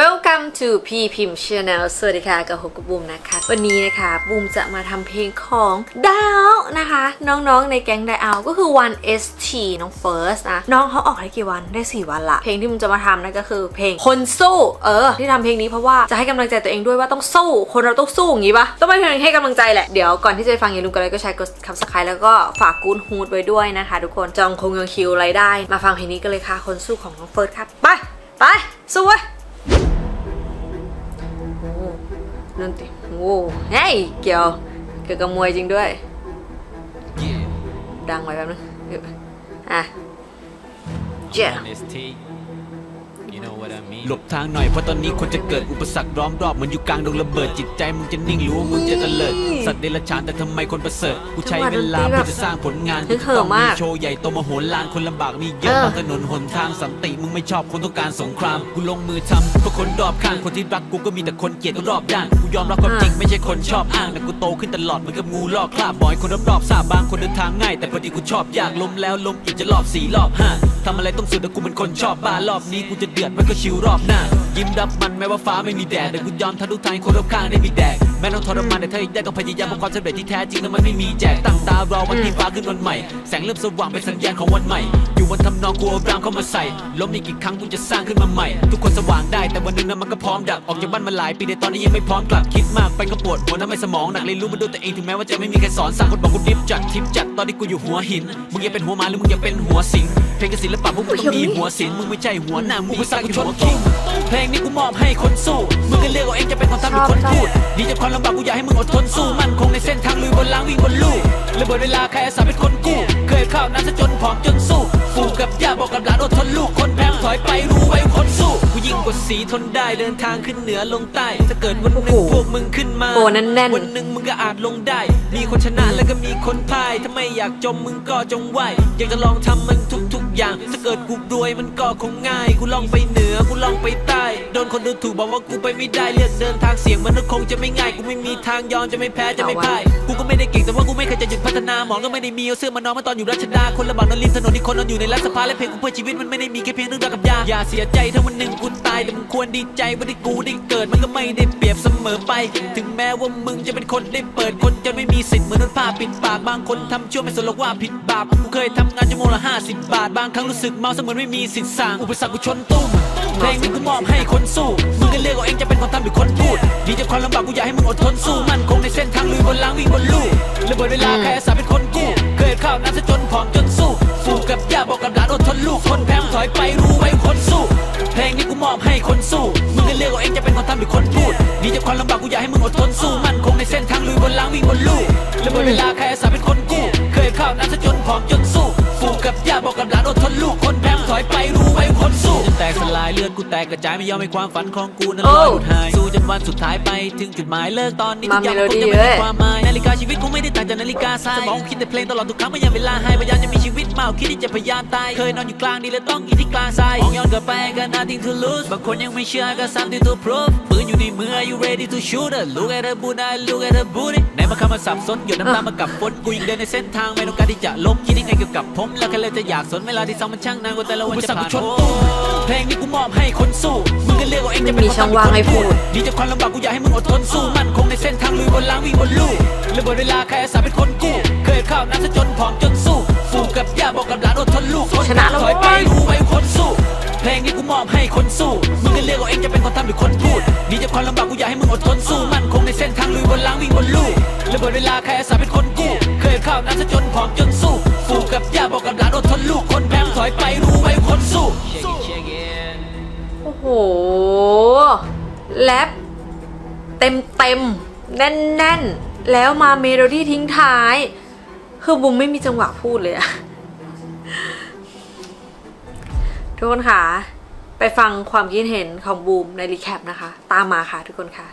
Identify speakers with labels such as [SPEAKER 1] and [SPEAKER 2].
[SPEAKER 1] Welcome to P พิม Channel สวัสดีค่ะกับฮกบบูมนะคะ วันนี้นะคะบูมจะมาทำเพลงของดาวนะคะ น้องๆในแก๊งไดเอาก็คือ One ST น้อง First นะน้องเขาออกได้กี่วันได้ 4 วันละเพลงที่บูมจะมาทำนั่นก็คือเพลงคนสู้เออ ที่ทำเพลงนี้เพราะว่าจะให้กำลังใจตัวเองด้วยว่าต้องสู้ คนเราต้องสู้อย่างนี้ปะต้องเป็นเพลงให้กำลังใจแหละเดี๋ยวก่อนที่จะไปฟังอย่าลืมกดไลค์กดแชร์กด subscribe แล้วก็ฝากกูนฮูดไว้ด้วยนะคะ ทุกคนจองคงยังคิวอะไรได้ มาฟังเพลงนี้กันเลยค่ะคนสู้ของน้องเฟิร์สครับไปไปสู้เว้ย นั่นติโว้เฮ้ยเกี่ยวเกี่ยวกับมวยจริงด้วย ดังไว้แป๊บนึงอะเจ้า
[SPEAKER 2] ST You know what I mean
[SPEAKER 3] หลบทางหน่อยเพราะตอนนี้คนจะเกิดอุปสรรคล้อมรอบเหมือนอยู่กลางดงระเบิดจิตใจมึงจะนิ่งหรือว่ามึงจะเตลิดสัตว์เดรัจฉานแต่ทำไมคนประเสริฐกูใช้เวลาเพื่อจะสร้างผลงาน
[SPEAKER 1] ฮึกเหิมมาก
[SPEAKER 3] โชว์ใหญ่โตมโหฬารคนลำบากมีเยอะ
[SPEAKER 1] เออ
[SPEAKER 3] บางถนนหนทางสันติมึงไม่ชอบคนต้องการสงครามกูลงมือทำเพื่อคนรอบข้างคนที่รักกูก็มีแต่คนเกลียดก็รอบด้านกูยอมรับความจริงไม่ใช่คนชอบอ้างแต่กูโตขึ้นตลอดเหมือนกับงูลอกคราบบอยคนรอบๆทราบบางคนเดินทางง่าย แต่พอดีกูชอบยากล้มแล้วล้มอีกจะรอบสี่รอบห้าทำอะไรต้องสุดแต่กูเป็นคนชอบบ้ารอบนี้กูจะเดือดมันก็ชิวรอบหน้า ยิ้มรับมันแม้ว่าฟ้าไม่มีแดดแต่กูยอมทะลุทางคนรอบข้างได้มีแดก ม้ต้องทรมานแต่ถ้าอีกได้ต้องพยายามเพราะความสำเร็จที่แท้จริงนั้นมันไม่มีแจกตั้งตารอวันที่ฟ้าขึ้นวันใหม่ แสงเริ่มสว่างเป็นสัญญาณของวันใหม่ อยู่บนทำนองกูเอารามเข้ามาใส่ล้มอีกกี่ครั้งกูจะสร้างขึ้นมาใหม่ ทุกคนสว่างได้แต่วันหนึงนั้นมันก็พร้อมดับออกจากบ้านมาหลายปีแต่ตอนนี้ยังไม่พร้อมกลับคิดมากไปก็ปวดหัวทำให้สมองหนักเลยรู้มาด้วยตัวเองถึงแม้ว่าจะไม่มีใครสอนสั่งคนบอกกูดิฟจัดทิปจัดตอนที่กูอยู่หัวหินมึงยังเป็นหัวมาหรือมึงยังเป็นหัวสิงเพลงกับศิลปะพวกมึงต้องมีหัวศิลป์มึงไม่ใช่หัวหน้ามึงภาษากูชนคิงเพลงนี้กูมอบให้คนสู้มึงก็ หรือคนพูดดีจากความลำบากกูอยากให้มึงอดทนสู้มั่นคงในเส้นทางลุยบนล้างวิ่งบนลู่ระเบิดเวลาใครอาสาเป็นคนกู้ เคยเข้าน้ำซะจนผอมจนสู้ปู่กับย่าบอกกับหลานอดทนลูกคนแพ้ถอยไปรู้ไว้คนสู้กูยิ่งกว่าสีทนได้เดินทางขึ้นเหนือลงใต้ถ้าเกิดวันหนึ่ง
[SPEAKER 1] โอ้โห
[SPEAKER 3] พวกมึงขึ้นมา
[SPEAKER 1] โอ้แน่นๆ
[SPEAKER 3] วันหนึ่งมึงก็อาจลงได้ มีคนชนะแล้วก็มีคนพ่ายถ้าไม่อยากจมมึงก็จงไหวอยากจะลองทำมันทุกๆอย่างถ้าเกิดกูรวยมันก็คงง่ายกูลองไปเหนือกูลองไปใต้โด นคนดูถูกบอกว่ากูไปไม่ได้เลือกเดินทางเสี่ยงมันก็คงจะไม่ง่ายกูไม่มีทางยอมจะไม่แพ้จะไม่พ่ายกูก็ไม่ได้เก่งแต่ว่ากูไม่เคยจะหยุดพัฒนาหมองก็ไม่ได้มีเอาเสื้อมานอนมาตอนอยู่รัชดาคนละบาทนอนริมถนนที่คนนอนอยู่ในรัฐสภาและเพลงกูเพื่อชีวิตมันไม่ได้มีแค่เพียงเรื่องราวกับยาอย่าเสียใจถ้าวันหนึ่งกูตายแต่มึงควรดีใจว่าที่กูได้เกิดมันก็ไม่ได้เปรียบเสมอไป ถึงแม้ว่ามึงจะเป็นคนได้เปิดคนจนไม่มีสิทธิ์เหมือนโดนผ้าปิดปากบางคนทำชั่วไม่สนหรอกว่าผิดบาปกูเคยทำงานชั่วโมงละ50 บาท บางครั้งรู้สึกเมาเสมือนไม่มีสิทธิ์สั่งอุปสรรคกูชนตุ้มเพลงนี้กูมอบให้คนสู้มึงก็เลือกเอาเองจะเป็นคนทำหรือคนพูดดีจากความลำบากกูอยากให้มึงอดทนสู้มั่นคงในเส้นทางลุยบนล้างวิ่งบนลู่ระเบิดเวลาใครอาสาเป็นคนกู้เคยข้าวน้ำซะจนผอมจนสู้สู้กับย่าบอกกับหลานอดทนลูกคนแพ้ถอยไปรู้ไว้คนสู้เพลงนี้กูมอบให้คนสู้มึงก็เลือกเอาเองจะเป็นคนทำหรือคนพูดดีจากความลำบากกูอยากให้มึงอดทนสู้มั่นคงในเส้นทางลุยบนล้างวิ่งบนลู่ระเบิดเวลาใครอาสาเป็นคนกู้เคยข้าวน้ำซะจนผอมจน ย่าบอกกับหลานอดทนลูกคนแพ้ถอยไปรู้ไว้คนสู้จนแตกสลายเลือดกูแตกกระจายไม่ยอมให้ความฝันของกูนั้นลอยหลุดหายสู้จนวันสุดท้ายไปถึงจุดหมายเลิกตอนนี้ทุกอย่างมันคงจะไม่มีความหมายนาฬิกาชีวิตคงไม่ได้ต่างจากนาฬิกาทรายสมองคิดแต่เพลงตลอดทุกครั้งเมื่อยามเวลาให้พยายามจะมีชีวิตมากกว่าคิดที่จะพยายามตายเคยนอนอยู่กลางดินและต้องกินที่กลางทรายมองย้อนกลับไปก็ nothing to lose บางคนยังไม่เชื่อก็ something to prove ปืนอยู่ในมือ are you ready to shoot it look at the boot I look at the booty ไหนมาคำมาสับสนหยดน้ำตามากับฝนกูยังเดินในเส้นทางไม่ต้องการที่จะลบคิด ยังไงเกี่ยวกับผมแล้วแค่เลยจะอยากสนเวลาที่สองมันช่างนานกว่าแต่ละวันจะผ่านเพลงนี้กูมอบให้คนสู้มึงก็เลือกเอาเองจะเป็น
[SPEAKER 1] มีช่องว่างให้พูด
[SPEAKER 3] ดีจากความลำบากกูอยากให้มึงอดทนสู้มั่นคงในเส้นทางลุยบนล้างวิ่งบนลู่ระเบิดเวลาใครอาสาเป็นคนกู้เคยเข้าน้ำซะจนผอมจนสู้สู้กับย่าบอกกับหลานอดทนลูกคน
[SPEAKER 1] ชนะแล้ว
[SPEAKER 3] ถอยไป
[SPEAKER 1] เว้ย
[SPEAKER 3] รู้ไว้คนสู้เพลงนี้กูมอบให้คนสู้ มึงก็เลือกเอาเองจะเป็นคนทำหรือคนพูดดีจากความลำบากกูอยากให้มึงอดทนสู้ มั่นคงในเส้นทางลุยบนล้างวิ่งบนลู่ระเบิดเวลาใครอาสา ข้าวน้ำซะจนผอมจนสู้สู้กับย่าบอกกับหลานอดทนลูกคนแพ้ถอยไปรู้ไว้คนสู้
[SPEAKER 1] โอ้โหแรปเต็มเต็มแน่นแน่นแล้วมาเมโลดี้ทิ้งท้าย คือบุมไม่มีจังหวะพูดเลยอะทุกคนค่ะ ไปฟังความคิดเห็นของบูมในรีแคปนะคะ ตามมาค่ะทุกคนค่ะ